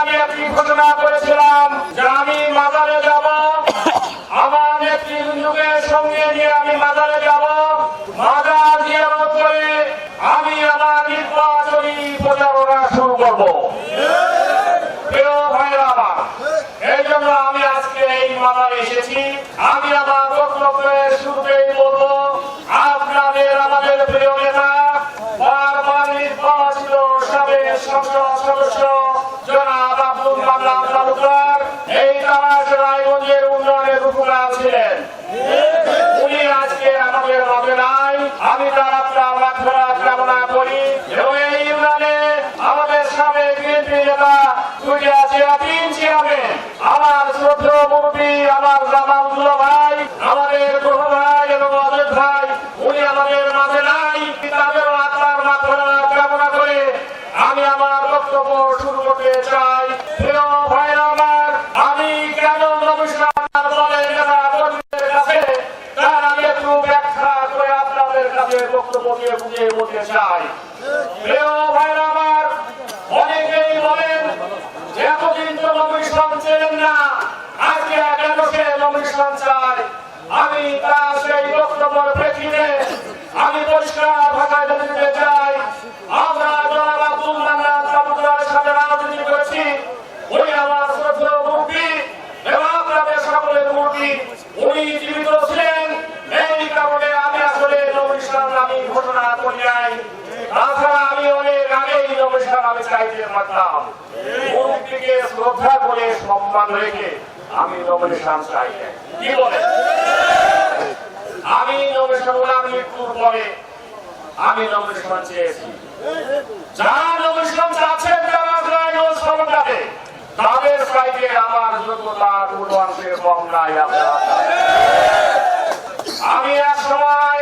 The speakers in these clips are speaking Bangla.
আমি একটি ঘোষণা করেছিলাম আমি আমার নেতৃবৃন্দকে সঙ্গে নিয়ে আমি মাজারে যাব। মাজার জিয়ারত করে আমি আমার নির্বাচনী প্রচারণা শুরু করব। এই জন্য আমি আজকে এই মাজারে আমি আমার বক্তব্যের শুরুতেই বলব ছিলেন উনি আজকে আমাদের মাঝে নাই। আমি তার আপনার কামনা করি। এবং এই ইউনিয়নে আমাদের সাবেক বিএনপি নেতা আমার শ্রদ্ধ মুরব্বী, আমার জামাউল্লাহ ভাই, আমাদের গ্রহ ভাই এবং অজিত ভাই, উনি আমাদের মাঝে নাই। তাদের আত্মার মাঠফেরাত কামনা করে আমি আমার বক্তব্য শুরু করতে চাই প্রিয় ভাইরা আমার আমি কেন নমস্কার দলের নেতা কর্মীদের কাছে তার আমি একটু ব্যাখ্যা করে আপনাদের কাছে বক্তব্য দিয়ে বুঝিয়ে বলতে চাই প্রিয় ভাইরা আমার অনেকেই বলেন যে এতদিন তো নমিশন ছিলেন না আজকে কেন সে নমিশন চায় আমি তার সেই বক্তব্যের প্রেক্ষিতে আমি পরিষ্কার ভাষায় বলে দিতে চাই আমরা জনাব আব্দুল মান্নান তালুকদারের সাথে রাজনীতি করেছি উনি আমার শ্রদ্ধ মুরব্বী এবং আপনাদের সকলের মুরব্বী উনি জীবিত ছিলেন এই কারণে আমি আমি ঘোষণা করি তাছাড়া আমি অনেক আগেই আমি চাইতে পারতাম শ্রদ্ধা করে সম্মান রেখে আমি কি বলে? আমি মৃত্যুর পরে আমি চেয়েছি। চাচ্ছেন তারা তাদের আমার যোগ্যতা কোনো অংশের কম নাই আমি এক সময়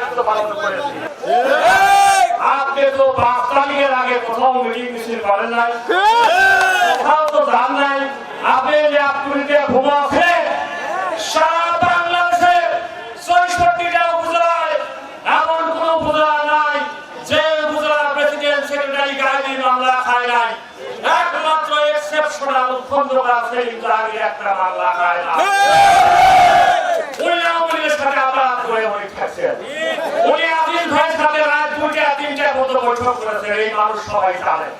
দায়িত্ব পালন করেছি আপনি তো নাই। যে আপনি যে ঘুমাচ্ছে সারা বাংলাদেশে চৌষট্টিটা উপজেলা নাই যে উপজেলার প্রেসিডেন্ট সেক্রেটারি গাড়ি মামলা খায় একমাত্র একটা মামলা খায় না সবাই জানেন